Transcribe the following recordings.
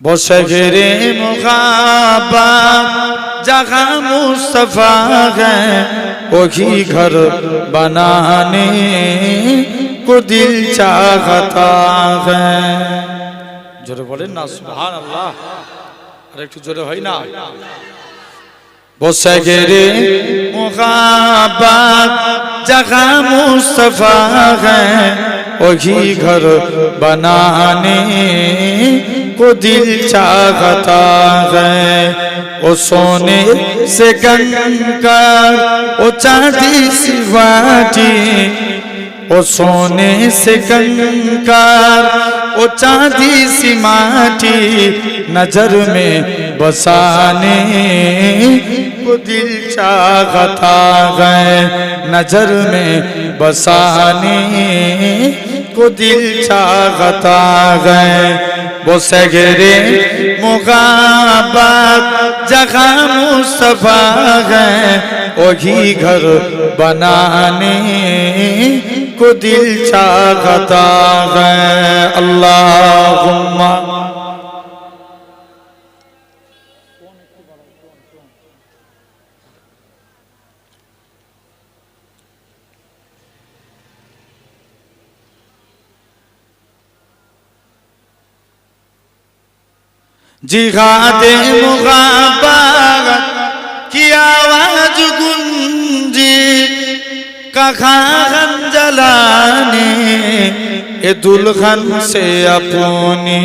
بشغر مغابا جہاں مصطفیٰ ہے وہی گھر بنانے کو دل چاہتا ہے جورے بولے نا سبحان اللہ ارے ایک جورے ہوئی نا وہ سگرے مغابات جگہ مصطفیٰ ہے۔ وہی گھر بنانے کو دل چاہتا ہے۔ وہ سونے سے گنگر وہ چاندی سی واٹی۔ وہ سونے سے کنکر، وہ چاندی سی ماتی نظر میں بسانے کو دل چاہتا ہے نظر میں بسانی کو دل چاہتا ہے۔ وہ سگرے مغابات جگہ مصطفیٰ ہے۔ وہی گھر بنانے کو دل چاہتا ہے۔ اللہم জিহাদে মুগাবারাত কি আওয়াজ গুঞ্জি, কাখা খান জ্বালানে এ দুলখান সে আপনি।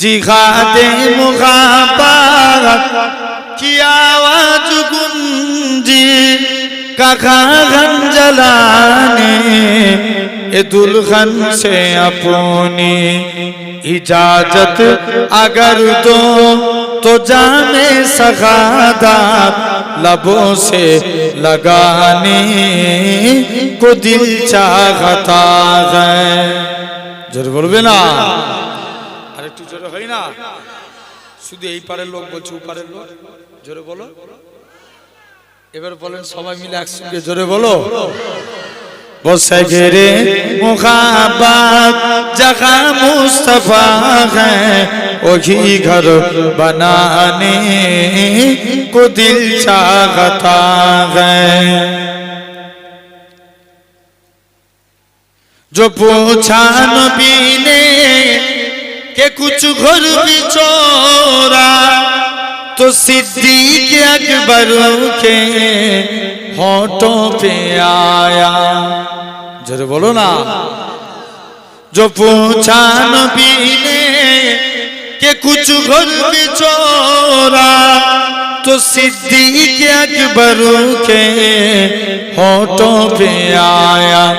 জিহাদে মুগাবারাত কি আওয়াজ গুঞ্জি, কাখা খান ए दुल्हन से अपनी इजाजत अगर दो तो जाने सगादा लबों से लगाने को दिल चाहता है জোরে বলবে না আর একটু জোরে হয় না শুধু এই পারের লোক বলছে ওপারের লোক জোরে বলো এবার বলেন সবাই মিলে একসঙ্গে জোরে বলো वो सजरे मुखाबात जगह मुस्तफ़ा है वही घर बनाने को दिल चाहता है जो पूछा नबी ने के कुछ घर भी चोरा तो सिद्दीक अकबर के होठों पे आया जरा बोलो ना जो पूछा नबी ने के कुछ घर बिचोरा تو صدیق اکبر کے ہوتوں پہ آیا۔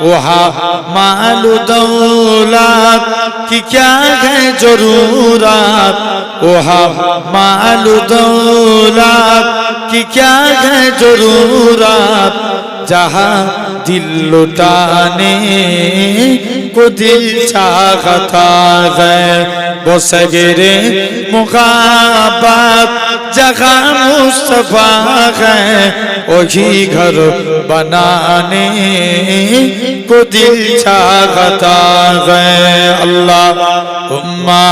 وہا مال دولت کی کیا ہے ضرورت؟ وہا مال دولت کی کیا ہے ضرورت؟ جہاں दिल लुटाने को दिल चाहता है वो सगरे मुकाबत जगह मुस्तफा है वही घर बनाने को दिल चाहता है अल्लाह उम्मा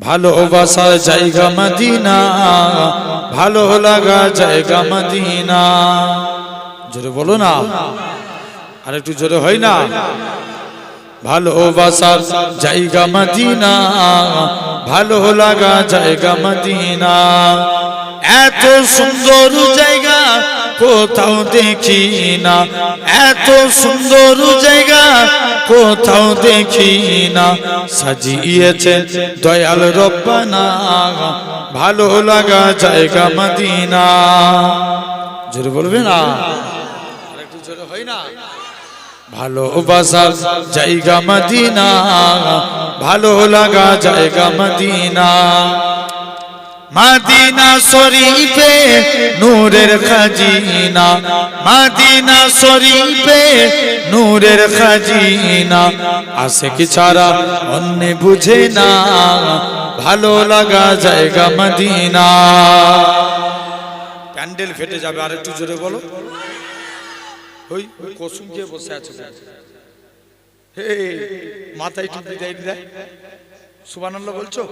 ভালোবাসার জায়গা মদিনা, ভালো লাগা জায়গা মদিনা। জোরে বলো না। আর একটু জোরে হয় না? ভালোবাসার জায়গা মদিনা, ভালো লাগা জায়গা মদিনা। এত সুন্দর জায়গা কোথাও দেখি না। এত সুন্দর জায়গা কোথাও দেখি না। সাজিয়েছে দয়াল রব্বানা। ভালো লাগা জায়গা মদিনা। জোরে বলবে না? একটু জোরে হয় না? ভালোবাসার জায়গা মদিনা। ভালো লাগা জায়গা মদিনা। মাদিনা শরীফে নূরের খাজিনা। মাদিনা শরীফে নূরের খাজিনা। আসে কি ছাড়া অন্য বুঝে না, ভালো লাগা জায়গা মদিনা। প্যান্ডেল ফেটে যাবে, আর একটু জোরে বলো। ওই কসুম কে বসে আছে হে, মাথায় টুপি দেয় সুবহানাল্লাহ বলছো?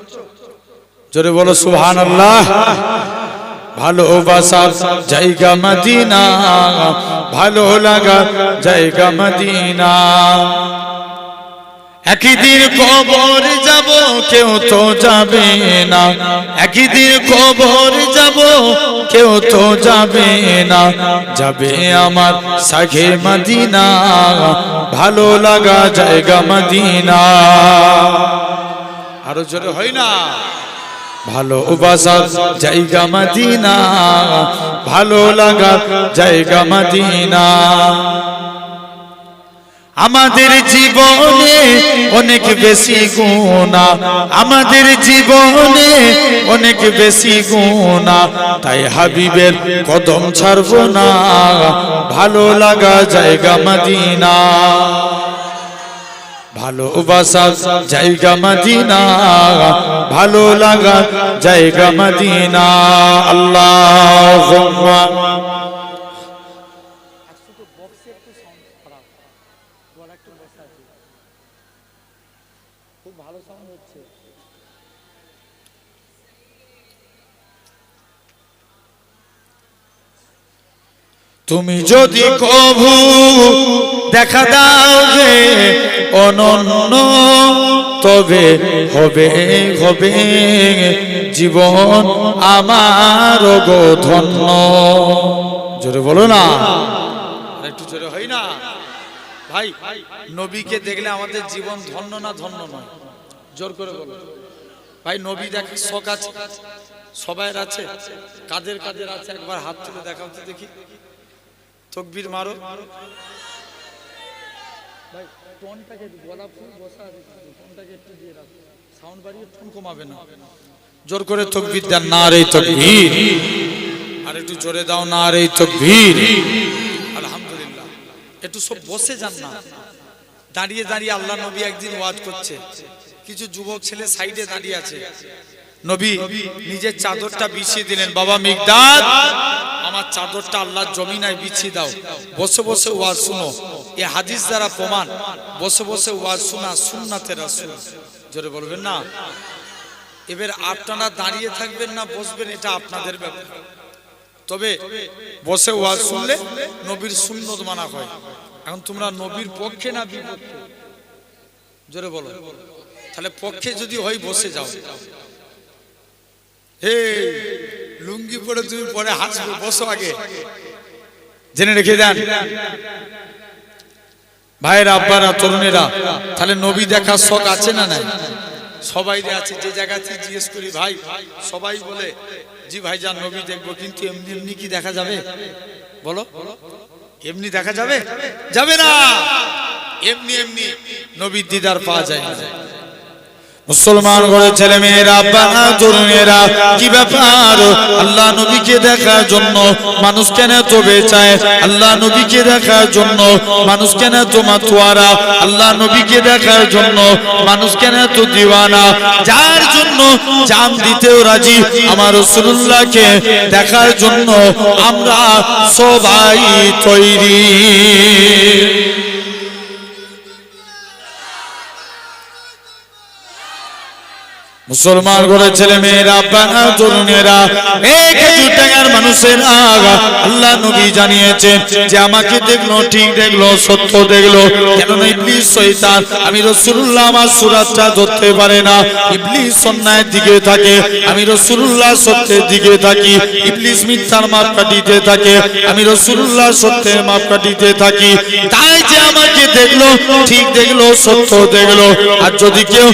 জোরে বলো, সুবহানাল্লাহ। ভালোবাসার জায়গা মদিনা। ভালো লাগা, জায়গা মদিনা। একদিন কবর যাব, কেউ তো যাবে না। একদিন কবর যাব, কেউ তো যাবে না। যাবে আমার সাঘে মদিনা। ভালো লাগা, জায়গা মদিনা। আরও জোরে হয় না? ভালোবাসার জায়গা মদিনা। ভালো লাগা, জায়গা মদিনা। আমাদের জীবনে অনেক বেশি গুণা। আমাদের জীবনে অনেক বেশি গুণা। তাই হাবিবের কদম ছাড়ব না। ভালো লাগা, জায়গা মদিনা। ভালোবাসার জায়গা মদিনা। ভালো লাগা জায়গা মদিনা। আল্লাহ তুমি যদি কভু দেখা দাও যে অনন্য, তবে হবে হবে। জীবন আমার গো ধন্য। জোরে বলো না। একটু জোরে হয় না? ভাই, নবীকে দেখলে আমাদের জীবন ধন্য না ধন্য নয়? জোর করে বলো। ভাই, নবী দেখার শখ আছে? সবাই আছে? কাদের কাদের আছে? একবার হাত তুলে দেখাও দেখি। তকবির মারো। ভাই, টোনটাকে গলা ফুল বসা টোনটাকে একটু দিয়ে রাখো। সাউন্ড বাড়িয়ে টোন কমাবে না। জোর করে তকবির দেন, না রে তকবীর। আর একটু জোরে দাও, না রে তকবীর। আলহামদুলিল্লাহ। একটু সব বসে যান না। দাঁড়িয়ে দাঁড়িয়ে আল্লাহ নবী একদিন ওয়াজ করছে। কিছু যুবক ছেলে সাইডে দাঁড়িয়ে আছে। নবী, নিজের চাদরটা বিছিয়ে দিলেন। বাবা মিগদাদ আমার চাদরটা আল্লাহর জমিনায় বিছিয়ে দাও। বসে বসে ওয়াজ শুনো। এ হাদিস দ্বারা প্রমাণ। বসে বসে ওয়াজ শোনা সুন্নাতে রাসূল। জোরে বলবেন না? এবার আপনারা দাঁড়িয়ে থাকবেন না, বসবেন, এটা আপনাদের ব্যাপার। তবে বসে ওয়াজ শুনলে নবীর সুন্নত মানা হয়। এখন তোমরা নবীর পক্ষে না বিপক্ষে? জোরে বলো। তাহলে পক্ষে যদি হয়, বসে যাও। হে, লুঙ্গি পরে তুমি পরে হাসবে, বসো আগে। জেনে রেখে দেন ভাইয়েরা আব্বারা, তরুণেরা, তাহলে নবী দেখার শখ আছে না নাই? সবাই আছে, যে জায়গাতে জিজ্ঞেস করি, ভাই, সবাই বলে, জি ভাই যান, নবী দেখব, কিন্তু এমনি এমনি কি দেখা যাবে? বলো। এমনি দেখা যাবে? যাবে না। এমনি এমনি নবীর দিদার পাওয়া যায় না। মুসলমান ঘরে ছেলে মেয়েরা বানা তরুণেরা কি ব্যাপার? আল্লাহ নবীকে দেখার জন্য মানুষ কেন তো বেচায়? আল্লাহ নবীকে দেখার জন্য মানুষ কেন তো মাতুয়ারা? আল্লাহ নবীকে দেখার জন্য মানুষ কেন তো দিওয়ানা? যার জন্য জান দিতেও রাজি আমার রসুল্লাহকে দেখার জন্য আমরা সবাই তৈরি। মুসলমান করে ছেলে মেয়েরা বানা তরুণেরা মানুষের আগা। আল্লাহ নবী জানিয়েছেন যে, আমাকে দেখল, ঠিক দেখল, সত্য দেখল। কেননা ইবলিস শয়তান, আমি রাসূলুল্লাহ আমার সুরাতটা ধরতে পারে না। ইবলিস অন্যায়ের দিকে থাকে, আমি রাসূলুল্লাহ সত্যের দিকে থাকি। ইবলিস মিথ্যার মাপ কাটিতে থাকে, আমি রাসূলুল্লাহ সত্যের মাপ কাটিতে থাকি। তাই যে আমাকে দেখল, ঠিক দেখল, সত্য দেখল। আর যদি কেউ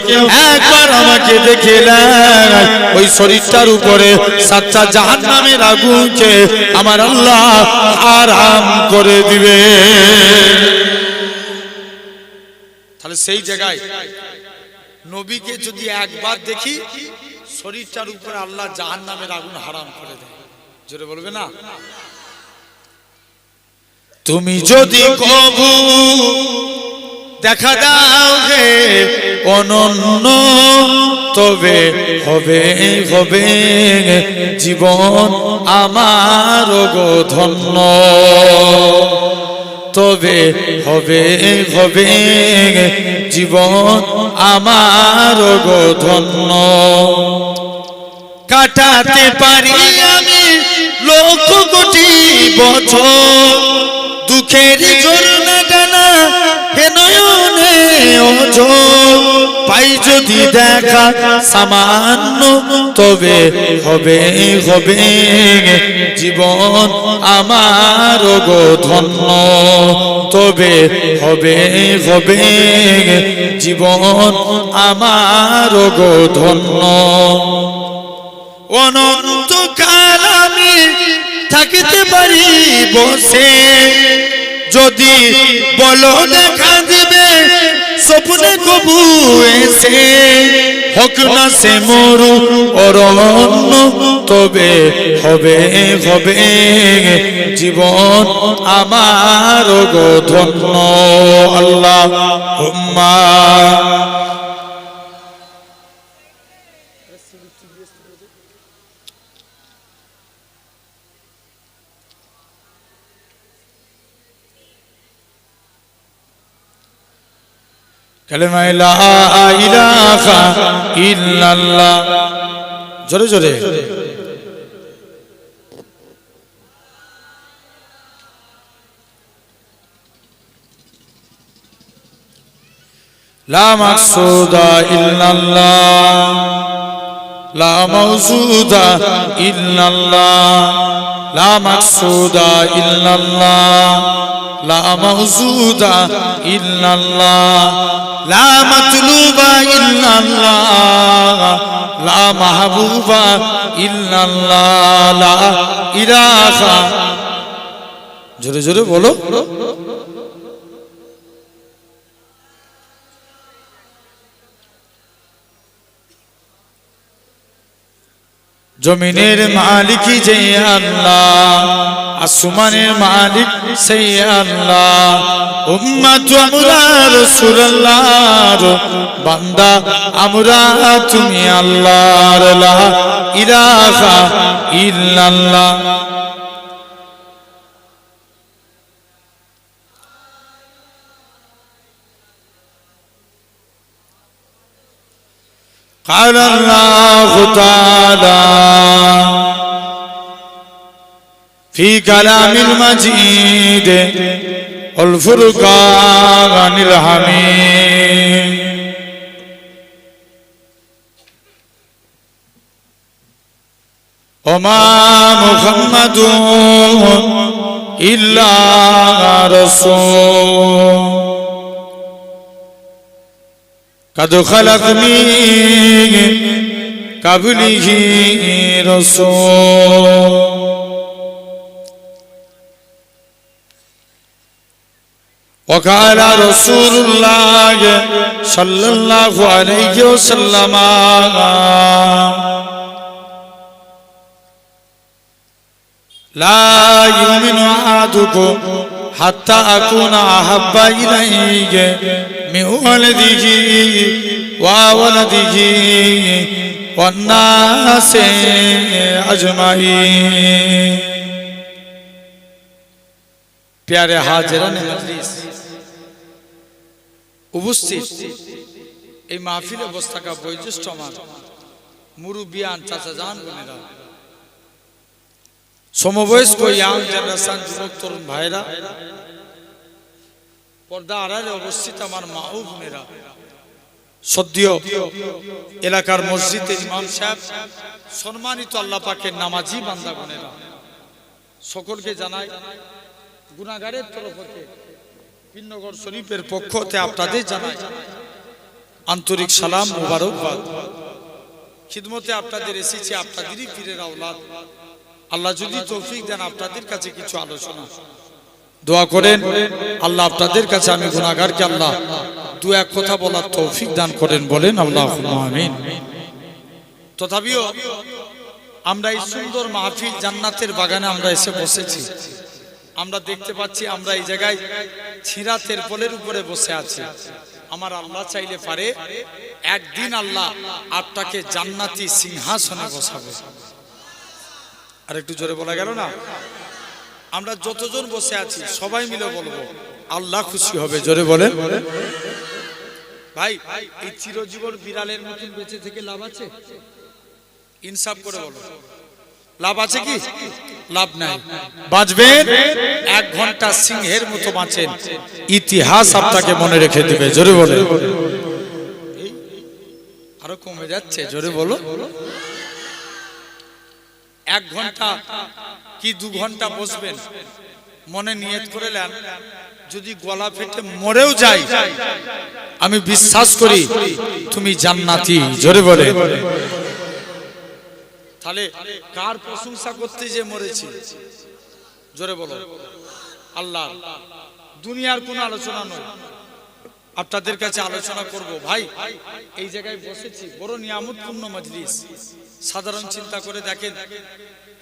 একবার আমাকে দেখে নেয়, ওই শরীরটার উপরে সাতটা জাহান নামের আগুনকে আমার আল্লাহ আরাম করে দিবে। তাহলে সেই জায়গায় নবীকে যদি একবার দেখি, শরীরটার উপরে আল্লাহ জাহান নামের আগুন হারাম করে দেয়। জোরে বলবে না? তুমি যদি কবু দেখা দাও হে অনন্য তবে হবে হবে জীবন আমার গো ধন্য। তবে হবে হবে জীবন আমার গো ধন্য। কাটাতে পারি আমি লক্ষ কোটি বছর। দুঃখের ঝর্ণা টানা হে নয়নে পাই যদি দেখা সামান্য, তবে হবে হবে। জীবন আমার গো ধন্য, তবে হবে হবে। জীবন আমার গো ধন্য। অনন্তকাল আমি থাকিতে পারি বসে যদি বলো দেখা দিবে, স্বপ্নে কবু এসে। হোক না সে মরু, অরণ্য তবে হবে হবে। জীবন আমার গো ধন্য আল্লাহ হুম্মা। জোরে জোরে। লা মাকসুদা ইল্লাল্লাহ। লা মাওজুদা ইল্লাল্লাহ। লা মাকসুদা ইল্লাল্লাহ, লা মাওজুদা ইল্লাল্লাহ, লা মাতলুবা ইল্লাল্লাহ, লা মাহবুবা ইল্লাল্লাহ, লা ইলাহা। জোরে জোরে বলো। জমিনের মালিক যে আল্লাহ, আসমানের মালিক সেই আল্লাহ। উম্মত আমরা রাসূলুল্লাহর বান্দা, আমরা তুমি আল্লাহর লা ইলাহা ইল্লাল্লাহ। قال الله تعالى في كلام المجيد والفرقان الحميد وما محمد إلا رسول قد خلق من قبله رسول وقال رسول الله صلى الله عليه وسلم لا يؤمن أحدكم হাত্তা আকুনা আহাব্বা ইলাইহি মিন ওয়ালিদিহি ওয়া ওয়ালাদিহি ওয়ান নাসি আজমাই প্যারে হাজরানে মজলিস উপস্থিত এই মাহফিলে বস্তাকা বৈশিষ্ট্য আমার মুরুবিয়ান চাচা জান বোনেরা সমবয়স্ক ইয়াং জেনারেশন যুবক তরুণ ভাইরা, পর্দা আড়ালে অবস্থিত আমার মা ও বোনেরা সদ্য এলাকার মসজিদের ইমাম সাহেব, সম্মানিত আল্লাহ পাকের নামাজি বান্দা বোনেরা, সকলকে জানাই গুনাগারের তরফ হতে পিন্নগর শরীফের পক্ষ হতে আপনাদের জানাই আন্তরিক সালাম, মুবারকবাদ। খিদমতে আপনাদের এসেছি আপনাদেরই পীরের আওলাদ। আল্লাহ যদি তৌফিক দেন, আপনাদের কাছে কিছু আলোচনা। দোয়া করেন, আল্লাহ আপনাদের কাছে আমি গুনাহগারকে আল্লাহ দু এক কথা বলার তৌফিক দান করেন, বলেন আল্লাহ আমিন। তথাপিও আমরা এই সুন্দর মাহফিল জান্নাতের বাগানে আমরা এসে বসেছি। আমরা দেখতে পাচ্ছি আমরা এই জায়গায় ছিঁড়া তেরপলের উপরে বসে আছি। আমার আল্লাহ চাইলে পারে একদিন আল্লাহ আপনাকে জান্নাতি সিংহাসনে বসাবে। আর একটু জোরে বলা গেল না? আমরা যতজন বসে আছি, সবাই মিলে বলব, আল্লাহ খুশি হবে, জোরে বলে ভাই, এই চিরজীবন বিড়ালের মতন বেঁচে থেকে লাভ আছে? ইনসাফ করে বলো। লাভ আছে কি? লাভ নাই। বাঁচবেন? এক ঘণ্টা সিংহের মতো বাঁচেন। ইতিহাস আপনাকে মনে রেখে দিবে, জোরে বলে আরও কমে যাচ্ছে, জোরে বলো। এক ঘণ্টা কি দু ঘণ্টা বসবেন? মনে নিয়ত করে নেন, যদি গলা ফেটে মরেও যাই, আমি বিশ্বাস করি তুমি জান্নাতি, জোরে বলে। তাহলে কার প্রশংসা করতে যে মরেছি? জোরে বলো। আল্লাহ, দুনিয়ার কোনো আলোচনা নয়। আপনাদের কাছে আলোচনা করব। ভাই, এই জায়গায় বসেছি। বড় নিয়ামতপূর্ণ মজলিস। সাধারণ চিন্তা করে দেখেন,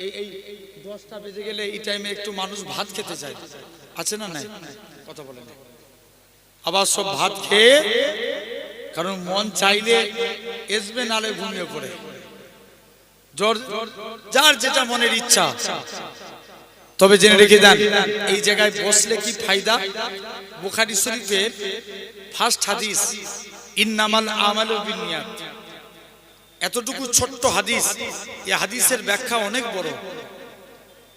এই এই দশটা বেজে গেলে এই টাইমে একটু মানুষ ভাত খেতে চায়। আছে না নাই? কথা বলেন। আবার সব ভাত খেয়ে, কারণ মন চাইলে আসবে নালে ঘুমিয়ে পড়ে। যার যেটা মনের ইচ্ছা। তবে জেনে রেখে দেন, এই জায়গায় বসলে কি ফায়দা? বুখারি শরীফের ফার্স্ট হাদিস, ইন্নামাল আমালু বিনিয়াত। এতটুকু ছোট্ট হাদিস, এ হাদিসের ব্যাখ্যা অনেক বড়।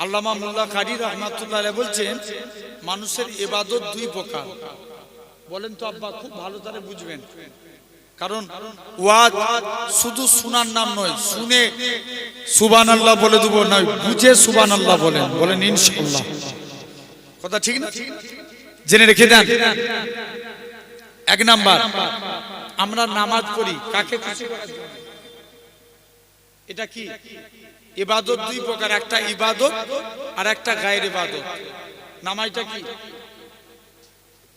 আল্লামা মোল্লা কারি রহমাতুল্লাহ বলছেন, মানুষের এবাদত দুই প্রকার। বলেন তো আব্বা, খুব ভালো তারে বুঝবেন। কারণ ওয়াজ শুধু শোনার নাম নয়, শুনে সুবান আল্লাহ বলে দেবো নয়, বুঝে সুবান আল্লাহ বলেন বলেন ইনশাল্লাহ কথা ঠিক না? জেনে রেখে দেন। এক নাম্বার, আমরা নামাজ পড়ি, কাকে খুশি করার জন্য? এটা কি? ইবাদত দুই প্রকার, একটা ইবাদত আর একটা গায়ের ইবাদত। নামাজটা কি?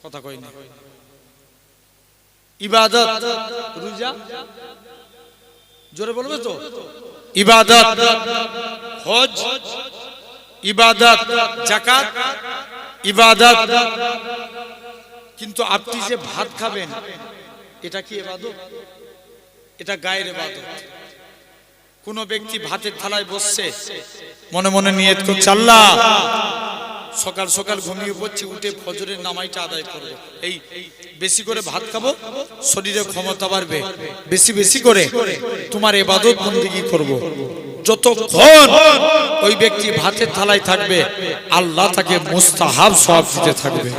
কথা কই না। ইবাদত, রোজা? জোরে বলবে তো? ইবাদত, হজ? ইবাদত জাকাত ইবাদত কিন্তু আপনি যে ভাত খাবেন, এটা কি ইবাদত এটা গায়ের ইবাদত কোন ব্যক্তি ভাতের থালায় বসছে, মনে মনে নিয়ত করছে, আল্লাহ, সকাল সকাল ঘুমিয়ে পড়ছি, উঠে ফজরের নামাইটা আদায় করব। এই বেশি করে ভাত খাব, শরীরে ক্ষমতা বাড়বে। বেশি বেশি করে তোমার এবাদত বন্দিগি করব। যতক্ষণ ওই ব্যক্তি ভাতের থালায় থাকবে, আল্লাহ তাকে মুস্তাহাব সব দিতে থাকবে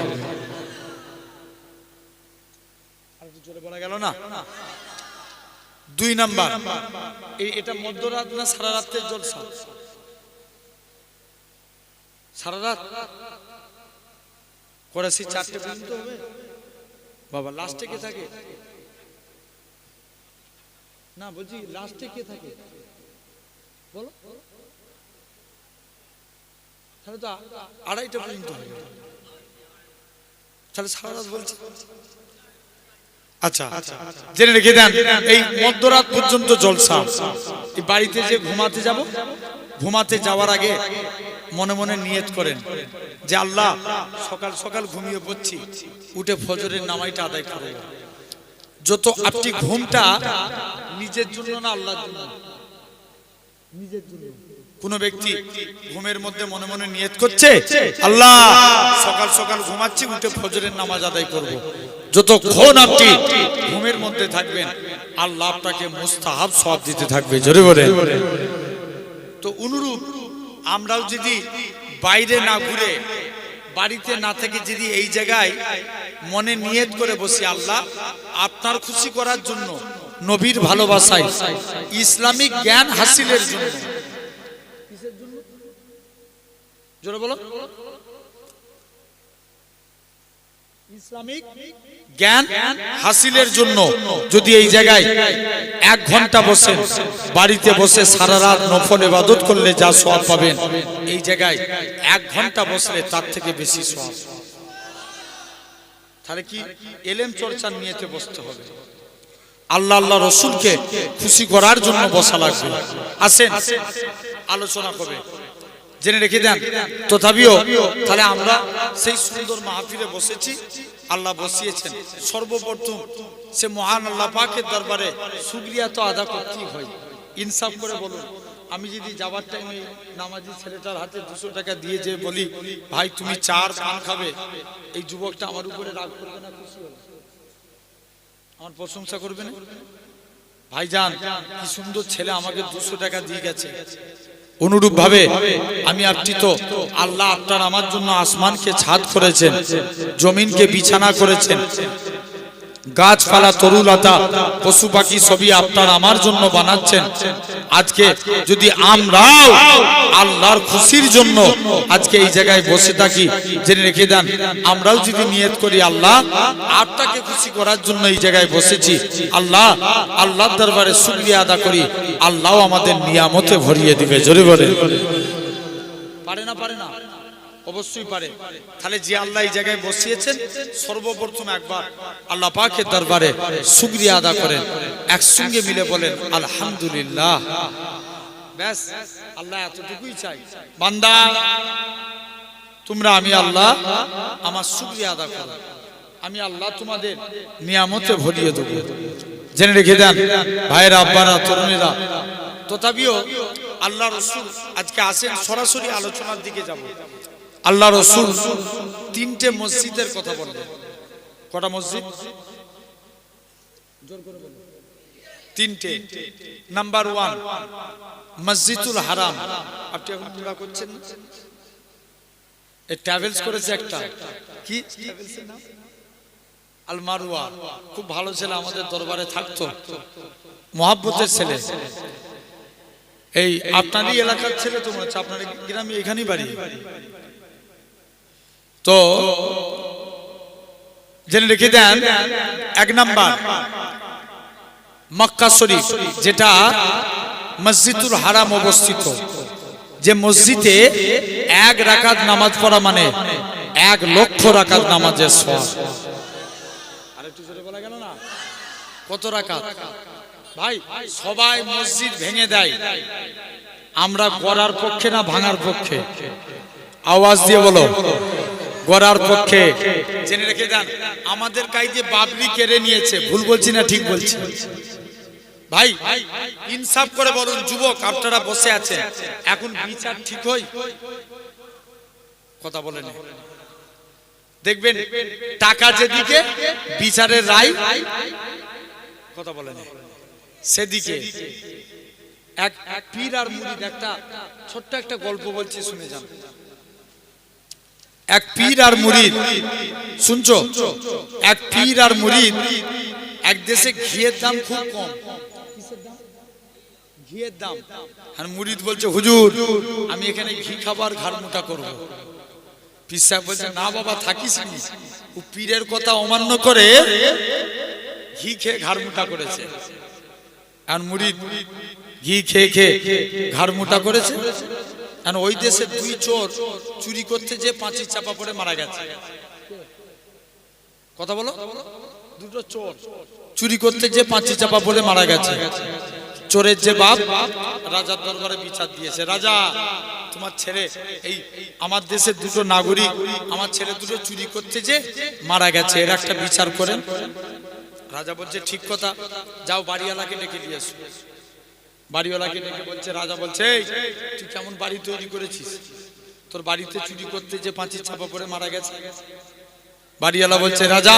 বলা গেল না দুই নাম্বার। এটা মধ্যরাত না সারা রাত্রের জলসা? সারা রাত? করাছি চারটে পর্যন্ত হবে। বাবা, লাস্টে কে থাকে? না, বলছি লাস্টে কে থাকে? বলো। তাহলে তো আড়াইটা পর্যন্ত হবে। তাহলে সারা রাত বলছি। আচ্ছা জেনে রেখে দেন, এই মধ্যরাত পর্যন্ত জলসা। এই বাড়িতে যে ঘুমাতে যাব, ঘুমাতে যাওয়ার আগে মনে মনে নিয়ত করেন যে আল্লাহ, সকাল সকাল ঘুমিয়ে পড়ছি, উঠে ফজরের নামাইটা আদায় করব। যত আপনি ঘুমটা নিজের জন্য না আল্লাহর জন্য। নিজের জন্য। কোন ব্যক্তি ঘুমের মধ্যে মনে মনে নিয়ত করছে, আল্লাহ, সকাল সকাল ঘুমাচ্ছি, উঠে ফজরের নামাজ আদায় করব। যতক্ষণ আপনি ঘুমের মধ্যে থাকবেন আল্লাহ আপনাকে মুস্তাহাব সব দিতে থাকবে। জোরে বলে তো অনুরূপ আমরাও যদি বাইরে না ঘুরে বাড়িতে না থেকে যদি এই জায়গায় মনে নিয়ত করে বসি আল্লাহ আপনার খুশি করার জন্য নবীর ভালোবাসায় ইসলামিক জ্ঞান হাসিলের জন্য? জোরে বলো। ইসলামিক জ্ঞান হাসিলের জন্য যদি এই জায়গায় এক ঘণ্টা বসে বাড়িতে বসে সারা রাত নফল ইবাদত করলে যা সওয়াব পাবেন এই জায়গায় এক ঘণ্টা বসলে তার থেকে বেশি সওয়াব। তাহলে কি এলেম চর্চার নিয়েতে বসতে হবে? আল্লাহ আল্লাহ রসুলকে খুশি করার জন্য বসা লাগবে। আসেন আলোচনা করবে। জেনে রেখে দেন। তথাপিও তাহলে আমরা সেই সুন্দর মাহফিলে বসেছি, আল্লাহ বসিয়েছেন। সর্বপ্রথম সে মহান আল্লাহ পাকের দরবারে শুক্রিয়া তো আদা করতেই হয়। ইনসাফ করে বলুন, আমি যদি যাবার টাইমে নামাজি ছেলেটার হাতে দুশো টাকা দিয়ে যে বলি, ভাই, তুমি চার পান খাবে। এই যুবকটা আমার উপরে রাগ করবে না, খুশি হবে। আমার প্রশংসা করবে না? ভাইজান, কি সুন্দর ছেলে আমাকে দুশো টাকা দিয়ে গেছে। অনুরূপ ভাবে আমি আপনি তো আল্লাহ আপনার আমার জন্য আসমানকে ছাদ করেছেন, জমিনকে বিছানা করেছেন। গাছপালা, তরুলতা পশু পাখি সবই আপনার আমার জন্য বানাচ্ছেন। আজকে যদি আমরাও আল্লাহর খুশির জন্য আজকে এই জায়গায় বসে থাকি, জেনে রেখে দেন, আমরাও যদি নিয়ত করি, আল্লাহ আপনাকে খুশি করার জন্য এই জায়গায় বসেছি। আল্লাহ, আল্লাহর দরবারে শুকরিয়া আদা করি আল্লাহ আমাদের নিয়ামতে ভরিয়ে দিবে, জোরে বলে পারে না পারে না? অবশ্যই পারে। তাহলে যে আল্লাহ এই জায়গায় বসিয়েছেন, সর্বপ্রথম একবার আল্লাহ পাকের দরবারে শুকরিয়া আদা করেন, একসঙ্গে মিলে বলেন, আলহামদুলিল্লাহ। ব্যাস, আল্লাহ এতটুকুই চাই। বান্দা, তোমরা আমি আল্লাহ আমার শুকরিয়া আদা করো। আমি আল্লাহ তোমাদের নিয়ামতে ভরিয়ে দেবো। জেনে রেখে দেন, ভাইয়েরা, আব্বারা, তরুণীরা, তথাপিও আল্লাহ রসুল আজকে আসেন, সরাসরি আলোচনার দিকে যাব। আল্লাহ রসুল তিনটে মসজিদের কথা বললেন কটা মসজিদ? তিনটে। নাম্বার ওয়ান মসজিদুল হারাম। আপনি এখন পুরা করছেন না? এ ট্রাভেলস করেছে একটা। কি? আলমারুয়া খুব ভালো ছেলে আমাদের দরবারে থাকতো। মহাব্বতের ছেলে। এই আপনারই এলাকার ছেলে তো মনে হচ্ছে। আপনার গ্রামে এখানেই বাড়ি। তো জেনে রেখে দেন, এক নাম্বার, মক্কা শরীফ, যেটা মসজিদুল হারাম অবস্থিত, যে মসজিদে এক রাকাত নামাজ পড়া মানে এক লক্ষ রাকাত নামাজের সব গেল না? কত রাকাত? ভাই, সবাই মসজিদ ভেঙে দেয়। আমরা গড়ার পক্ষে না ভাঙার পক্ষে? আওয়াজ দিয়ে বলো। গড়ার পক্ষে। জেনে রেখে দেন আমাদের কাইজে বাবরি কেড়ে নিয়েছে, ভুল বলছি না ঠিক বলছি? ভাই, ইনসাফ করে বলুন, যুবক, আপনারা বসে আছেন। এখন বিচার ঠিক হই কথা বলেন। দেখবেন, টাকা যেদিকে, বিচারের রায় কথা বলেন। সেদিকে। এক পীর আর মুরিদ, একটা ছোট্ট একটা গল্প বলছি, শুনে যান। এক পীর আর মুরিদ। শুনছো? এক পীর আর মুরিদ, এক দেশে ঘিয়ের দাম খুব কম। ঘিয়ের দাম। আর মুরিদ বলছে, হুজুর, আমি এখানে ঘি খাবার ঘাড় মোটা করব। পীর সাহেব বলছে, না বাবা, থাকিস ও পীরের কথা অমান্য করে ঘি খেয়ে ঘাড় মোটা করেছে। আর মুরিদ ঘি খেয়ে খেয়ে ঘাড় মোটা করেছে। আর ওই দেশে দুই চোর চুরি করতে যে পাঁচি চাপা পড়ে মারা গেছে। কথা বলো। দুটো চোর চুরি করতে যে পাঁচি চাপা পড়ে মারা গেছে। চোরের যে বাপ, রাজার দরবারে বিচার দিয়েছে। রাজা, তোমার ছেলে, এই আমার দেশের দুটো নাগরিক, আমার ছেলে দুটো চুরি করতে যে মারা গেছে। এর একটা বিচার করেন। রাজা বলছে, ঠিক কথা, যাও বাড়িওয়ালাকে ডেকে দিয়ে এসো। বাড়িওয়ালাকে ডেকে বলছে, রাজা বলছে তুই কেমন বাড়ি তৈরি করেছিস? তোর বাড়িতে চুরি করতে যে পাঁচির চাপা পড়ে মারা গেছে? বাড়িওয়ালা বলছে, রাজা,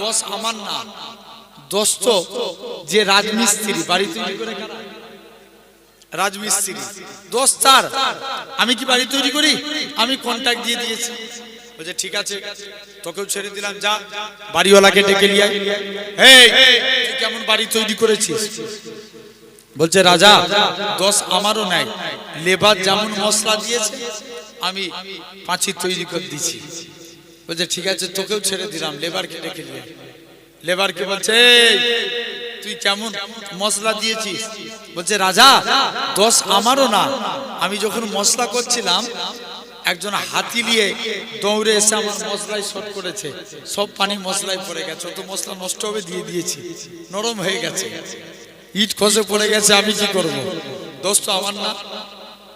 দোষ আমার না। দোষ তো যে রাজমিস্ত্রি, বাড়ি তৈরি করে রাজমিস্ত্রি, দোষ তার। আমি কি বাড়ি তৈরি করি? আমি কন্ট্যাক্ট দিয়ে দিয়েছি। বলছে, ঠিক আছে, তোকেও ছেড়ে দিলাম, যা। বাড়িওয়ালাকে ডেকে নিয়ে। এই কেমন বাড়ি তৈরি করেছিস? বলছে, রাজা দোষ আমারও নাই। লেবার যেমন মশলা দিয়েছে, আমি পাঁচি তৈরি করে দিছি। বলছে, ঠিক আছে, তোকেও ছেড়ে দিলাম, লেবারকে নিয়ে আয়। লেবারকে বলছে তুই কেমন মশলা দিয়েছিস? বলছে, রাজা দোষ আমারও না। আমি যখন মশলা করছিলাম, একজন হাতি নিয়ে দৌড়ে এসে আমার মশলায় শট করেছে। সব পানি মশলায় পড়ে গেছে তো মশলা নষ্ট হবে দিয়ে দিয়েছি। নরম হয়ে গেছে। ইট খসে পড়ে গেছে আমি কি করব? দোষ তো আমার না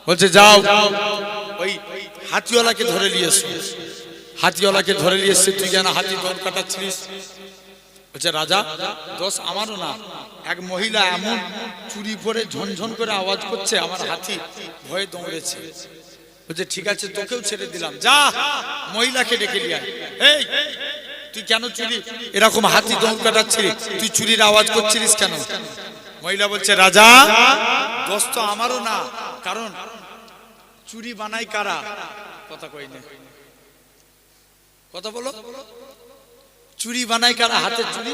বলছে যাও। ওই হাতিওয়ালাকে ধরে নিয়ে এসো। হাতিওয়ালাকে ধরে নিয়ে এসছে তুই কেন হাতি দল কাটাচ্ছিস বলছে রাজা দোষ আমারও না। এক মহিলা এমন চুরি পরে ঝনঝন করে আওয়াজ করছে আমার হাতি ভয়ে দৌড়েছে। বলছে ঠিক আছে তোকেও ছেড়ে দিলাম। যা মহিলাকে ডেকে নিয়ে। এই তুই কেন চুরি? এরকম হাতি দৌড় কাটাচ্ছিলি? তুই চুরির আওয়াজ করছিলিস কেন? মহিলা বলছে, রাজা দোষ তো আমারও না। কারণ চুরি বানাই কারা? কথা কই না। কথা বলো। চুরি বানাই কারা? হাতের চুরি?